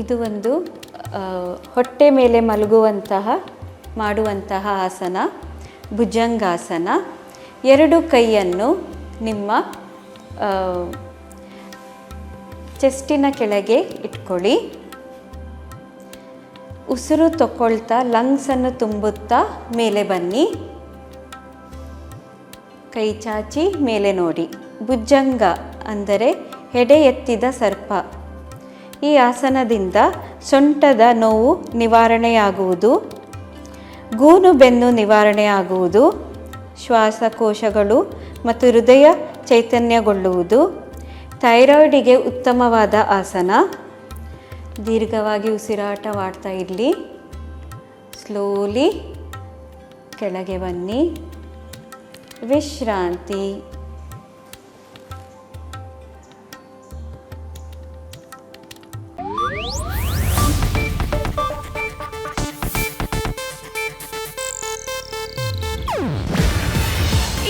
ಇದು ಒಂದು ಹೊಟ್ಟೆ ಮೇಲೆ ಮಲಗುವಂತಹ, ಮಾಡುವಂತಹ ಆಸನ, ಭುಜಂಗಾಸನ. ಎರಡು ಕೈಯನ್ನು ನಿಮ್ಮ ಚೆಸ್ಟಿನ ಕೆಳಗೆ ಇಟ್ಕೊಳ್ಳಿ. ಉಸಿರು ತಗೊಳ್ತಾ ಲಂಗ್ಸನ್ನು ತುಂಬುತ್ತಾ ಮೇಲೆ ಬನ್ನಿ. ಕೈ ಚಾಚಿ ಮೇಲೆ ನೋಡಿ. ಭುಜಂಗ ಅಂದರೆ ಹೆಡೆ ಎತ್ತಿದ ಸರ್ಪ. ಈ ಆಸನದಿಂದ ಸೊಂಟದ ನೋವು ನಿವಾರಣೆಯಾಗುವುದು. ಗೂನು ಬೆನ್ನು ನಿವಾರಣೆಯಾಗುವುದು. ಶ್ವಾಸಕೋಶಗಳು ಮತ್ತು ಹೃದಯ ಚೈತನ್ಯಗೊಳ್ಳುವುದು. ಥೈರಾಯ್ಡಿಗೆ ಉತ್ತಮವಾದ ಆಸನ. ದೀರ್ಘವಾಗಿ ಉಸಿರಾಟವಾಡ್ತಾ ಇರಲಿ. ಸ್ಲೋಲಿ ಕೆಳಗೆ ಬನ್ನಿ. ವಿಶ್ರಾಂತಿ.